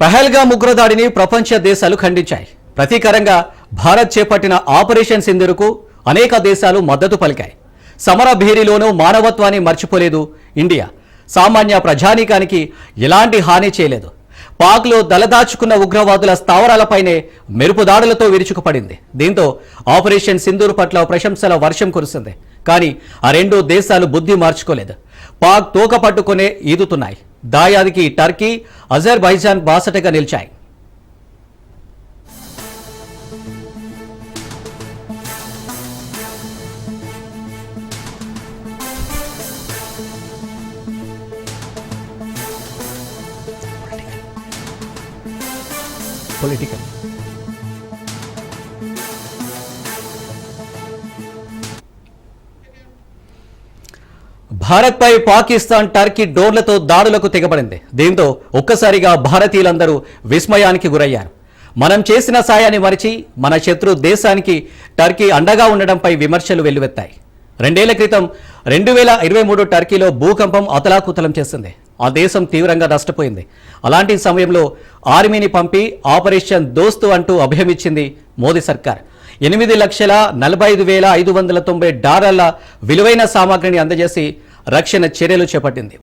పహల్గా ఉగ్రదాడిని ప్రపంచ దేశాలు ఖండించాయి. ప్రతీకారంగా భారత్ చేపట్టిన ఆపరేషన్ సింధురుకు అనేక దేశాలు మద్దతు పలికాయి. సమర భేరీలోనూ మానవత్వాన్ని మర్చిపోలేదు ఇండియా. సామాన్య ప్రజానీకానికి ఎలాంటి హాని చేయలేదు. పాక్లో దలదాచుకున్న ఉగ్రవాదుల స్థావరాలపైనే మెరుపు దాడులతో విరుచుకుపడింది. దీంతో ఆపరేషన్ సింధూర్ పట్ల ప్రశంసల వర్షం కురిసింది. కానీ ఆ రెండు దేశాలు బుద్ధి మార్చుకోలేదు. పాక్ తోక పట్టుకునే ఈదుతున్నాయి. దాయాదికి టర్కీ అజర్బైజాన్ బాసటగా నిలిచాయి. పొలిటికల్ భారత్పై పాకిస్తాన్ టర్కీ డోర్లతో దాడులకు తెగబడింది. దీంతో ఒక్కసారిగా భారతీయులందరూ విస్మయానికి గురయ్యారు. మనం చేసిన సాయాన్ని మరిచి మన శత్రు దేశానికి టర్కీ అండగా ఉండడంపై విమర్శలు వెల్లువెత్తాయి. రెండేళ్ళ క్రితం రెండు వేల ఇరవై మూడు టర్కీలో భూకంపం అతలాకుతలం చేసింది. ఆ దేశం తీవ్రంగా నష్టపోయింది. అలాంటి సమయంలో ఆర్మీని పంపి ఆపరేషన్ దోస్తు అంటూ అభయమిచ్చింది మోదీ సర్కార్. ఎనిమిది లక్షల నలభై ఐదు వేల ఐదు వందల తొంభై డాలర్ల విలువైన సామాగ్రిని అందజేసి రక్షణ చర్యలు చేపట్టింది.